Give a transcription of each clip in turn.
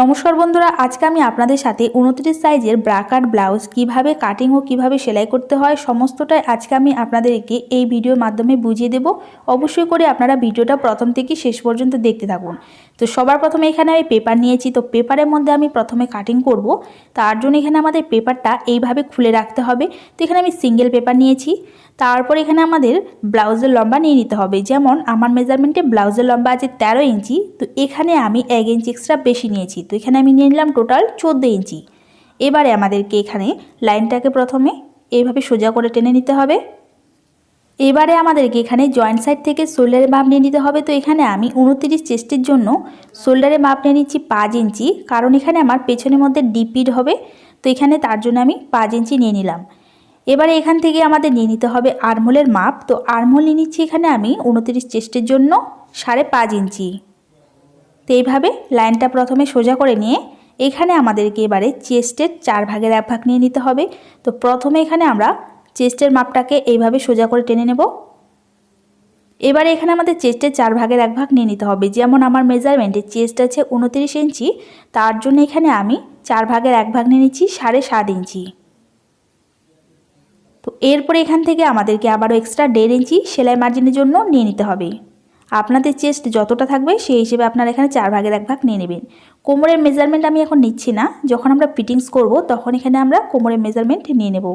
নমস্কার বন্ধুরা, আজকে আমি আপনাদের সাথে উনত্রিশ সাইজের ব্রাকার ব্লাউজ কীভাবে কাটিং ও কীভাবে সেলাই করতে হয় সমস্তটাই আজকে আমি আপনাদেরকে এই ভিডিওর মাধ্যমে বুঝিয়ে দেব। অবশ্যই করে আপনারা ভিডিওটা প্রথম থেকে শেষ পর্যন্ত দেখতে থাকুন। তো সবার প্রথমে এখানে আমি পেপার নিয়েছি, তো পেপারের মধ্যে আমি প্রথমে কাটিং করব। তার জন্য এখানে আমাদের পেপারটা এইভাবে খুলে রাখতে হবে। তো এখানে আমি সিঙ্গেল পেপার নিয়েছি। তারপর এখানে আমাদের ব্লাউজের লম্বা নিয়ে নিতে হবে। যেমন আমার মেজারমেন্টে ব্লাউজের লম্বা আছে তেরো ইঞ্চি, তো এখানে আমি এক ইঞ্চি এক্সট্রা বেশি নিয়েছি। তো এখানে আমি নিয়ে নিলাম টোটাল চোদ্দ ইঞ্চি। এবারে আমাদেরকে এখানে লাইনটাকে প্রথমে এইভাবে সোজা করে টেনে নিতে হবে। এবারে আমাদেরকে এখানে জয়েন্ট সাইড থেকে শোল্ডারের মাপ নিয়ে নিতে হবে। তো এখানে আমি উনত্রিশ চেস্টের জন্য শোল্ডারের মাপ নিয়ে নিচ্ছি পাঁচ ইঞ্চি, কারণ এখানে আমার পেছনের মধ্যে ডিপিড হবে। তো এখানে তার জন্য আমি পাঁচ ইঞ্চি নিয়ে নিলাম। এবারে এখান থেকে আমাদের নিয়ে নিতে হবে আরমোলের মাপ। তো আরমোল নিয়ে নিচ্ছি এখানে আমি উনত্রিশ চেস্টের জন্য সাড়ে পাঁচ ইঞ্চি। তো এইভাবে লাইনটা প্রথমে সোজা করে নিয়ে এখানে আমাদেরকে এবারে চেস্টের চার ভাগের এক ভাগ নিয়ে নিতে হবে। তো প্রথমে এখানে আমরা চেস্টের মাপটাকে এইভাবে সোজা করে টেনে নেব। এবারে এখানে আমাদের চেস্টের চার ভাগের এক ভাগ নিয়ে নিতে হবে। যেমন আমার মেজারমেন্টে চেস্ট আছে উনত্রিশ ইঞ্চি, তার জন্য এখানে আমি চার ভাগের এক ভাগ নিয়ে নিচ্ছি সাড়ে সাত ইঞ্চি। তো এরপরে এখান থেকে আমাদেরকে আবারও এক্সট্রা দেড় ইঞ্চি সেলাই মার্জিনের জন্য নিয়ে নিতে হবে। আপনাদের চেস্ট যতটা থাকবে সেই হিসেবে আপনারা এখানে চার ভাগের এক ভাগ নিয়ে নেবেন। কোমরের মেজারমেন্ট আমি এখন নিচ্ছি না। যখন আমরা ফিটিংস করব, তখন এখানে আমরা কোমরের মেজারমেন্ট নিয়ে নেব।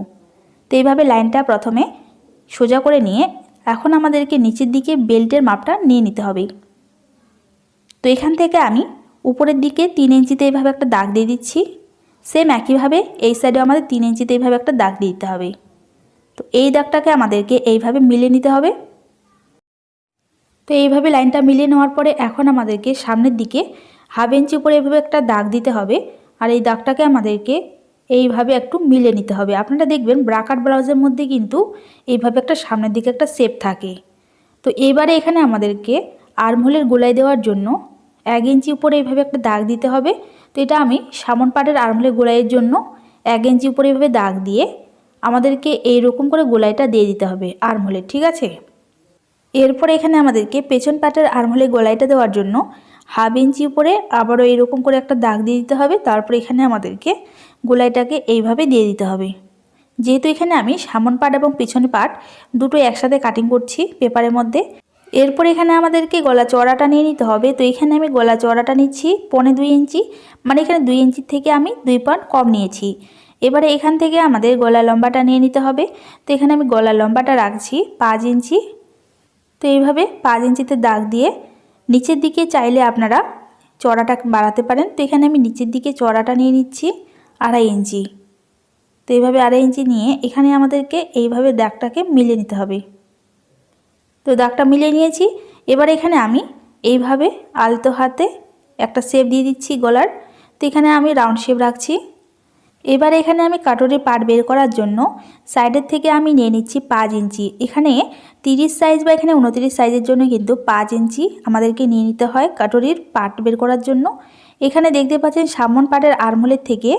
তো এইভাবে লাইনটা প্রথমে সোজা করে নিয়ে এখন আমাদেরকে নিচের দিকে বেল্টের মাপটা নিয়ে নিতে হবে। তো এখান থেকে আমি উপরের দিকে তিন ইঞ্চিতে এইভাবে একটা দাগ দিয়ে দিচ্ছি। সেম একইভাবে এই সাইডেও আমাদের তিন ইঞ্চিতে এইভাবে একটা দাগ দিয়ে দিতে হবে। তো এই দাগটাকে আমাদেরকে এইভাবে মিলিয়ে নিতে হবে। তো এইভাবে লাইনটা মিলিয়ে নেওয়ার পরে এখন আমাদেরকে সামনের দিকে হাফ ইঞ্চি উপরে এইভাবে একটা দাগ দিতে হবে আর এই দাগটাকে আমাদেরকে এইভাবে একটু মিলে নিতে হবে। আপনারা দেখবেন ব্রাকার ব্লাউজের মধ্যে কিন্তু এইভাবে একটা সামনের দিকে একটা শেপ থাকে। তো এবারে এখানে আমাদেরকে আর্মহোলের গোলাই দেওয়ার জন্য এক ইঞ্চি উপরে এইভাবে একটা দাগ দিতে হবে। তো এটা আমি সামন পাটের আর্মহোলের গোলাইয়ের জন্য এক ইঞ্চি উপরে এইভাবে দাগ দিয়ে আমাদেরকে এইরকম করে গোলাইটা দিয়ে দিতে হবে আর্মহোলের ঠিক আছে? এরপরে এখানে আমাদেরকে পেছন পাটের আর্মহোলে গোলাইটা দেওয়ার জন্য হাফ ইঞ্চি উপরে আবারও এরকম করে একটা দাগ দিয়ে দিতে হবে। তারপরে এখানে আমাদেরকে গোলাইটাকে এইভাবে দিয়ে দিতে হবে। যেহেতু এখানে আমি সামন পাট এবং পিছন পাট দুটো একসাথে কাটিং করছি পেপারের মধ্যে, এরপর এখানে আমাদেরকে গলা চড়াটা নিয়ে নিতে হবে। তো এখানে আমি গলা চড়াটা নিচ্ছি পনে দুই ইঞ্চি মানে এখানে দুই ইঞ্চির থেকে আমি দুই পয়েন্ট কম নিয়েছি। এবারে এখান থেকে আমাদের গলা লম্বাটা নিয়ে নিতে হবে। তো এখানে আমি গলা লম্বাটা রাখছি পাঁচ ইঞ্চি। তো এইভাবে পাঁচ ইঞ্চিতে দাগ দিয়ে নিচের দিকে চাইলে আপনারা চড়াটা বাড়াতে পারেন। তো এখানে আমি নিচের দিকে চড়াটা নিয়ে নিচ্ছি আড়াই ইঞ্চি। তো এইভাবে আড়াই ইঞ্চি নিয়ে এখানে আমাদেরকে এইভাবে দাগটাকে মিলিয়ে নিতে হবে। তো দাগটা মিলিয়ে নিয়েছি। এবার এখানে আমি এইভাবে আলতো হাতে একটা শেপ দিয়ে দিচ্ছি গলার। তো এখানে আমি রাউন্ড শেপ রাখছি। এবার এখানে আমি কাটরের পাট বের করার জন্য সাইডের থেকে আমি নিয়ে নিচ্ছি পাঁচ ইঞ্চি। এখানে তিরিশ সাইজ বা এখানে উনতিরিশ সাইজের জন্য কিন্তু পাঁচ ইঞ্চি আমাদেরকে নিয়ে নিতে হয় কাটরির পাট বের করার জন্য। এখানে দেখতে পাচ্ছেন সামন পাটের আরমোলের থেকে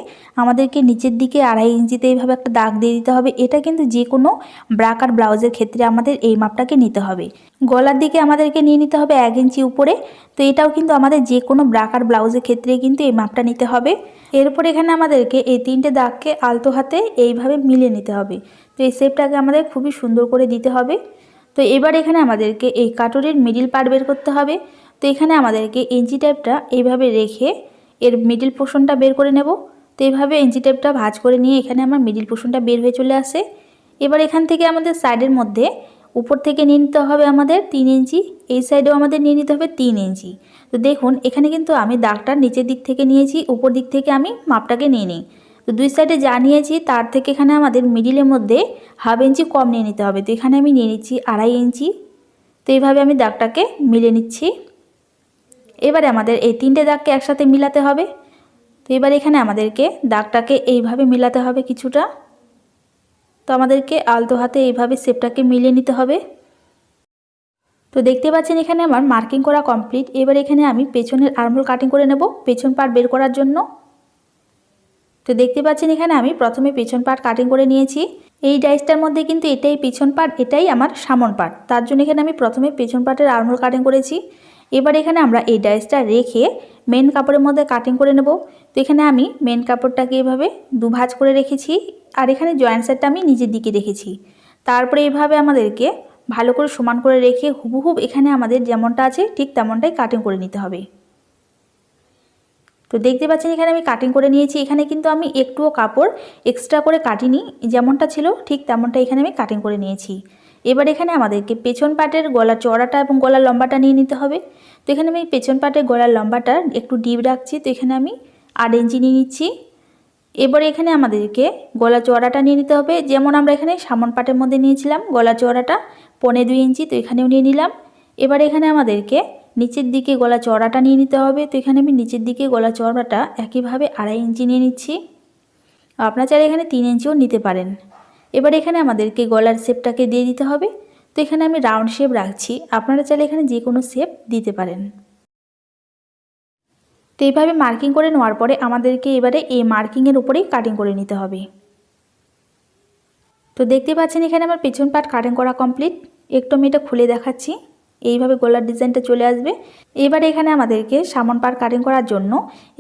আমাদেরকে নিচের দিকে আড়াই ইঞ্চিতে এইভাবে একটা দাগ দিয়ে দিতে হবে। এটা কিন্তু যে কোনো ব্রাকার ব্লাউজের ক্ষেত্রে আমাদের এই মাপটাকে নিতে হবে। গলার দিকে আমাদেরকে নিয়ে নিতে হবে এক ইঞ্চি উপরে। তো এটাও কিন্তু আমাদের যে কোনো ব্রাকার ব্লাউজের ক্ষেত্রে কিন্তু এই মাপটা নিতে হবে। এরপর এখানে আমাদেরকে এই তিনটে দাগকে আলতো হাতে এইভাবে মিলে নিতে হবে। তো এই শেপটাকে আমাদের খুবই সুন্দর করে দিতে হবে। তো এবার এখানে আমাদেরকে এই কাটুরির মিডিল পার্ট বের করতে হবে। তো এখানে আমাদেরকে ইঞ্চি টেপটা এইভাবে রেখে এর মিডিল পোর্শনটা বের করে নেব। তো এইভাবে ইঞ্চি টেপটা ভাজ করে নিয়ে এখানে আমার মিডিল পোর্শনটা বের হয়ে চলে আসে। এবার এখান থেকে আমাদের সাইডের মধ্যে উপর থেকে নিয়ে নিতে হবে আমাদের তিন ইঞ্চি এই সাইডেও আমাদের নিয়ে নিতে হবে তিন ইঞ্চি তো দেখুন, এখানে কিন্তু আমি দাগটা নিচের দিক থেকে নিয়েছি, উপর দিক থেকে আমি মাপটাকে নিয়ে নিই। তো দুই সাইডে যা নিয়েছি, তার থেকে এখানে আমাদের মিডিলের মধ্যে হাফ ইঞ্চি কম নিয়ে নিতে হবে। তো এখানে আমি নিয়ে নিচ্ছি আড়াই ইঞ্চি তো এইভাবে আমি দাগটাকে মিলে নিচ্ছি। এবারে আমাদের এই তিনটে দাগকে একসাথে মিলাতে হবে। তো এবার এখানে আমাদেরকে দাগটাকে এইভাবে মিলাতে হবে কিছুটা। তো আমাদেরকে আলতো হাতে এইভাবে শেপটাকে মিলিয়ে নিতে হবে। তো দেখতে পাচ্ছেন এখানে আমার মার্কিং করা কমপ্লিট। এবার এখানে আমি পেছনের আর্মহোল কাটিং করে নেব পেছন পার্ট বের করার জন্য। তো দেখতে পাচ্ছেন এখানে আমি প্রথমে পেছন পার্ট কাটিং করে নিয়েছি। এই ডাইসটার মধ্যে কিন্তু এটাই পেছন পার্ট এটাই আমার সামন পার্ট তার জন্য এখানে আমি প্রথমে পেছন পার্টের আর্মহোল কাটিং করেছি। এবার এখানে আমরা এই ডাইসটা রেখে মেন কাপড়ের মধ্যে কাটিং করে নেব। তো এখানে আমি মেন কাপড়টাকে এভাবে দুভাজ করে রেখেছি আর এখানে জয়েন্ট সাইডটা আমি নিজের দিকে রেখেছি। তারপরে এভাবে আমাদেরকে ভালো করে সমান করে রেখে হুবহুব এখানে আমাদের যেমনটা আছে ঠিক তেমনটাই কাটিং করে নিতে হবে। তো দেখতে পাচ্ছেন এখানে আমি কাটিং করে নিয়েছি। এখানে কিন্তু আমি একটুও কাপড় এক্সট্রা করে কাটিনি। যেমনটা ছিল ঠিক তেমনটা এখানে আমি কাটিং করে নিয়েছি। এবার এখানে আমাদেরকে পেছন পাটের গলা চড়াটা এবং গলার লম্বাটা নিয়ে নিতে হবে। তো এখানে আমি পেছন পাটের গলার লম্বাটা একটু ডিপ রাখছি, তো এখানে আমি আট ইঞ্চি নিয়ে নিচ্ছি। এবার এখানে আমাদেরকে গলা চড়াটা নিয়ে নিতে হবে। যেমন আমরা এখানে সামন পাটের মধ্যে নিয়েছিলাম, গলা চড়াটা পনে দুই ইঞ্চি তো এখানেও নিয়ে নিলাম। এবার এখানে আমাদেরকে নিচের দিকে গলা চড়াটা নিয়ে নিতে হবে। তো এখানে আমি নিচের দিকে গলা চড়াটা একইভাবে আড়াই ইঞ্চি নিয়ে নিচ্ছি। আপনার চাইলে এখানে তিন ইঞ্চিও নিতে পারেন। এবার এখানে আমাদেরকে গলার শেপটাকে দিয়ে দিতে হবে। তো এখানে আমি রাউন্ড শেপ রাখছি। আপনারা চাইলে এখানে যে কোনো শেপ দিতে পারেন। তো এইভাবে মার্কিং করে নেওয়ার পরে আমাদেরকে এবারে এই মার্কিংয়ের উপরেই কাটিং করে নিতে হবে। তো দেখতে পাচ্ছেন এখানে আমার পেছন পাট কাটিং করা কমপ্লিট। একটু আমি এটা খুলে দেখাচ্ছি। এইভাবে গলার ডিজাইনটা চলে আসবে। এবার এখানে আমাদেরকে সামন পার কাটিং করার জন্য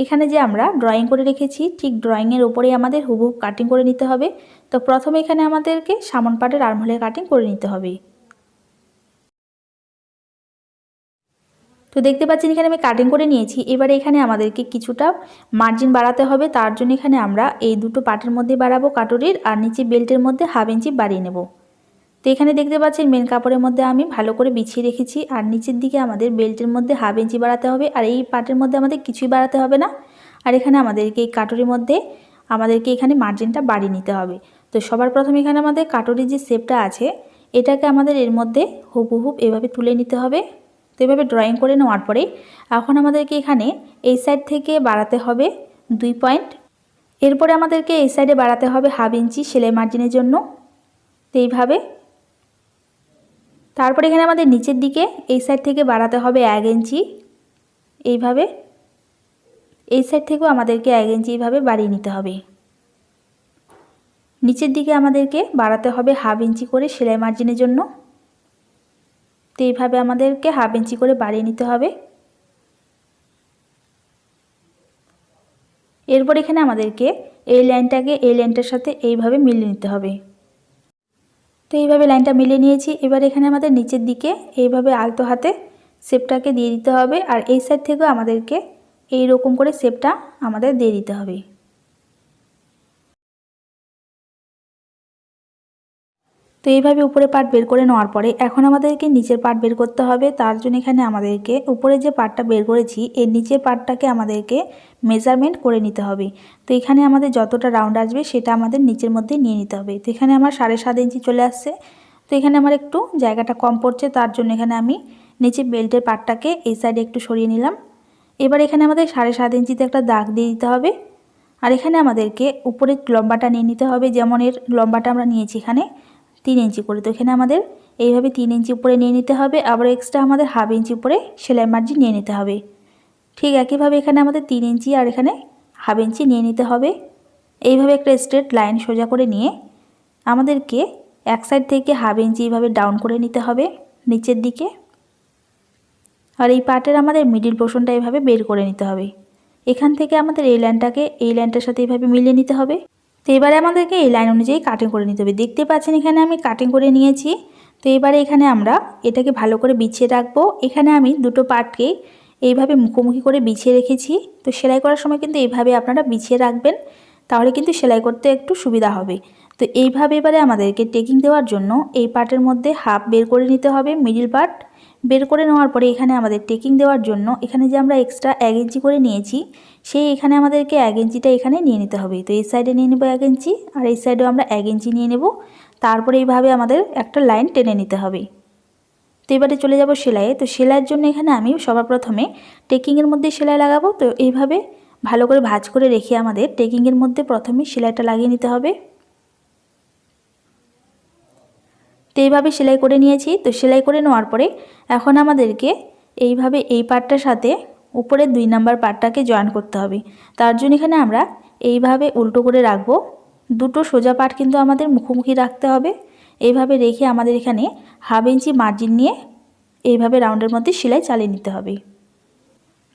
এখানে যে আমরা ড্রয়িং করে রেখেছি, ঠিক ড্রয়িংয়ের ওপরেই আমাদের হুবহুব কাটিং করে নিতে হবে। তো প্রথমে এখানে আমাদেরকে সামন পাটের আর্মহোলের কাটিং করে নিতে হবে। তো দেখতে পাচ্ছেন এখানে আমি কাটিং করে নিয়েছি। এবারে এখানে আমাদেরকে কিছুটা মার্জিন বাড়াতে হবে। তার জন্য এখানে আমরা এই দুটো পাটের মধ্যে বাড়াবো কাটুরির আর নিচে বেল্টের মধ্যে হাফ ইঞ্চি বাড়িয়ে নেব। তো এখানে দেখতে পাচ্ছেন মেন কাপড়ের মধ্যে আমি ভালো করে বিছিয়ে রেখেছি। আর নিচের দিকে আমাদের বেল্টের মধ্যে হাফ ইঞ্চি বাড়াতে হবে। আর এই পাটের মধ্যে আমাদের কিছুই বাড়াতে হবে না। আর এখানে আমাদেরকে এই কাটুরির মধ্যে আমাদেরকে এখানে মার্জিনটা বাড়িয়ে নিতে হবে। তো সবার প্রথমে এখানে আমাদের কাটুরির যে শেপটা আছে, এটাকে আমাদের এর মধ্যে হুবহুব এভাবে তুলে নিতে হবে। তো এভাবে ড্রয়িং করে নেওয়ার পরে এখন আমাদেরকে এখানে এই সাইড থেকে বাড়াতে হবে দুই পয়েন্ট এরপরে আমাদেরকে এই সাইডে বাড়াতে হবে হাফ ইঞ্চি সেলাই মার্জিনের জন্য। তো এইভাবে তারপরে এখানে আমাদের নিচের দিকে এই সাইড থেকে বাড়াতে হবে এক ইঞ্চি। এইভাবে এই সাইড থেকেও আমাদেরকে এক ইঞ্চি এইভাবে বাড়িয়ে নিতে হবে। নিচের দিকে আমাদেরকে বাড়াতে হবে হাফ ইঞ্চি করে সেলাই মার্জিনের জন্য। তো এইভাবে আমাদেরকে হাফ ইঞ্চি করে বাড়িয়ে নিতে হবে। এরপর এখানে আমাদেরকে এই লাইনটাকে এই লাইনটার সাথে এইভাবে মিলিয়ে নিতে হবে। তো এইভাবে লাইনটা মিলে নিয়েছি। এবার এখানে আমাদের নিচের দিকে এইভাবে আলতো হাতে শেপটাকে দিয়ে দিতে হবে। আর এই সাইড থেকেও আমাদেরকে এই রকম করে শেপটা আমাদের দিয়ে দিতে হবে। তো এইভাবে উপরে পার্ট বের করে নেওয়ার পরে এখন আমাদেরকে নিচের পার্ট বের করতে হবে। তার জন্য এখানে আমাদেরকে উপরে যে পার্টটা বের করেছি, এর নিচের পার্টটাকে আমাদেরকে মেজারমেন্ট করে নিতে হবে। তো এখানে আমাদের যতটা রাউন্ড আসবে সেটা আমাদের নিচের মধ্যে নিয়ে নিতে হবে। তো এখানে আমার সাড়ে সাত ইঞ্চি চলে আসছে। তো এখানে আমার একটু জায়গাটা কম পড়ছে, তার জন্য এখানে আমি নিচে বেল্টের পার্টটাকে এই সাইডে একটু সরিয়ে নিলাম। এবার এখানে আমাদের সাড়ে সাত ইঞ্চিতে একটা দাগ দিয়ে দিতে হবে। আর এখানে আমাদেরকে উপরের লম্বাটা নিয়ে নিতে হবে, যেমন এর লম্বাটা আমরা নিয়েছি এখানে। তিন ইঞ্চি করে তো এখানে আমাদের এইভাবে তিন ইঞ্চি উপরে নিয়ে নিতে হবে, আবার এক্সট্রা আমাদের হাফ ইঞ্চি উপরে সেলাই মার্জিন নিয়ে নিতে হবে। ঠিক একইভাবে এখানে আমাদের তিন ইঞ্চি আর এখানে হাফ ইঞ্চি নিয়ে নিতে হবে। এইভাবে একটা স্ট্রেট লাইন সোজা করে নিয়ে আমাদেরকে এক সাইড থেকে হাফ ইঞ্চি এইভাবে ডাউন করে নিতে হবে, নিচের দিকে। আর এই পার্টের আমাদের মিডিল পোর্শনটা এইভাবে বের করে নিতে হবে। এখান থেকে আমাদের এই লাইনটাকে এই লাইনটার সাথে এইভাবে মিলিয়ে নিতে হবে। তো এবারে আমাদেরকে এই লাইন অনুযায়ী কাটিং করে নিতে হবে। দেখতে পাচ্ছেন এখানে আমি কাটিং করে নিয়েছি। তো এবারে এখানে আমরা এটাকে ভালো করে বিছিয়ে রাখব। এখানে আমি দুটো পার্টকে এইভাবে মুখোমুখি করে বিছিয়ে রেখেছি। তো সেলাই করার সময় কিন্তু এইভাবে আপনারা বিছিয়ে রাখবেন, তাহলে কিন্তু সেলাই করতে একটু সুবিধা হবে। তো এইভাবে এবারে আমাদেরকে টেকিং দেওয়ার জন্য এই পার্টের মধ্যে হাফ বের করে নিতে হবে মিডিল পার্ট বের করে নেওয়ার পরে এখানে আমাদের টেকিং দেওয়ার জন্য এখানে যে আমরা এক্সট্রা এক ইঞ্চি করে নিয়েছি, সেই এখানে আমাদেরকে এক ইঞ্চিটা এখানে নিয়ে নিতে হবে। তো এই সাইডে নিয়ে নেব এক ইঞ্চি আর এই সাইডেও আমরা এক ইঞ্চি নিয়ে নেব। তারপরে এইভাবে আমাদের একটা লাইন টেনে নিতে হবে। তো এবারে চলে যাব সেলাইয়ে। তো সেলাইয়ের জন্য এখানে আমি সবার প্রথমে টেকিংয়ের মধ্যে সেলাই লাগাবো। তো এইভাবে ভালো করে ভাজ করে রেখে আমাদের টেকিংয়ের মধ্যে প্রথমে সেলাইটা লাগিয়ে নিতে হবে। তো এইভাবে সেলাই করে নিয়েছি। তো সেলাই করে নেওয়ার পরে এখন আমাদেরকে এইভাবে এই পার্টটার সাথে উপরের দুই নাম্বার পার্টটাকে জয়েন করতে হবে। তার জন্য এখানে আমরা এইভাবে উল্টো করে রাখব। দুটো সোজা পাট কিন্তু আমাদের মুখোমুখি রাখতে হবে। এইভাবে রেখে আমাদের এখানে হাফ ইঞ্চি মার্জিন নিয়ে এইভাবে রাউন্ডের মধ্যে সেলাই চালিয়ে নিতে হবে।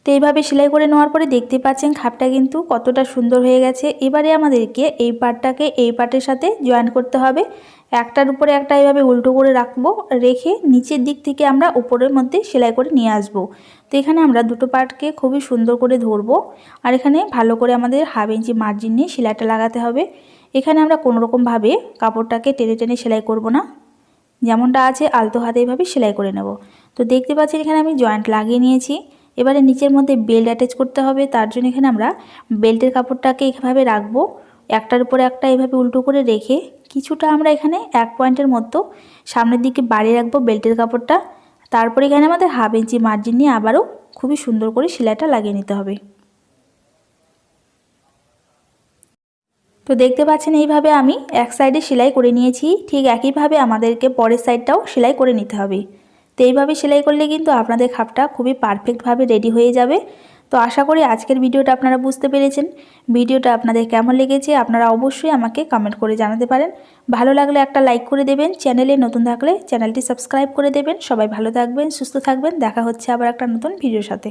তো এইভাবে সেলাই করে নেওয়ার পরে দেখতে পাচ্ছেন খাপটা কিন্তু কতটা সুন্দর হয়ে গেছে। এবারে আমাদেরকে এই পার্টটাকে এই পার্টের সাথে জয়েন করতে হবে। একটার উপরে একটা এইভাবে উল্টো করে রাখব, রেখে নিচের দিক থেকে আমরা উপরের মধ্যে সেলাই করে নিয়ে আসব। তো এখানে আমরা দুটো পার্টকে খুবই সুন্দর করে ধরবো আর এখানে ভালো করে আমাদের হাফ ইঞ্চি মার্জিন নিয়ে সেলাইটা লাগাতে হবে। এখানে আমরা কোনোরকমভাবে কাপড়টাকে টেনে টেনে সেলাই করব না। যেমনটা আছে আলতো হাতে এইভাবে সেলাই করে নেব। তো দেখতে পাচ্ছেন এখানে আমি জয়েন্ট লাগিয়ে নিয়েছি। এবারে নিচের মধ্যে বেল্ট অ্যাটাচ করতে হবে, তার জন্য এখানে আমরা বেল্টের কাপড়টাকে এভাবে রাখব। একটার উপরে একটা এভাবে উল্টো করে রেখে কিছুটা আমরা এখানে এক পয়েন্টের মতো সামনের দিকে বাড়িয়ে রাখব বেল্টের কাপড়টা। তারপরে এখানে আমাদের হাফ ইঞ্চি মার্জিন নিয়ে আবারও খুবই সুন্দর করে সেলাইটা লাগিয়ে নিতে হবে। তো দেখতে পাচ্ছেন, এইভাবে আমি এক সাইডে সেলাই করে নিয়েছি, ঠিক একইভাবে আমাদেরকে পরের সাইডটাও সেলাই করে নিতে হবে। তো এইভাবে সেলাই করলে কিন্তু আপনাদের খাপটা খুবই পারফেক্টভাবে রেডি হয়ে যাবে। তো আশা করি আজকের ভিডিওটা আপনারা বুঝতে পেরেছেন। ভিডিওটা আপনাদের কেমন লেগেছে আপনারা অবশ্যই আমাকে কমেন্ট করে জানাতে পারেন। ভালো লাগলে একটা লাইক করে দেবেন। চ্যানেলে নতুন থাকলে চ্যানেলটি সাবস্ক্রাইব করে দেবেন। সবাই ভালো থাকবেন, সুস্থ থাকবেন। দেখা হচ্ছে আবার একটা নতুন ভিডিওর সাথে।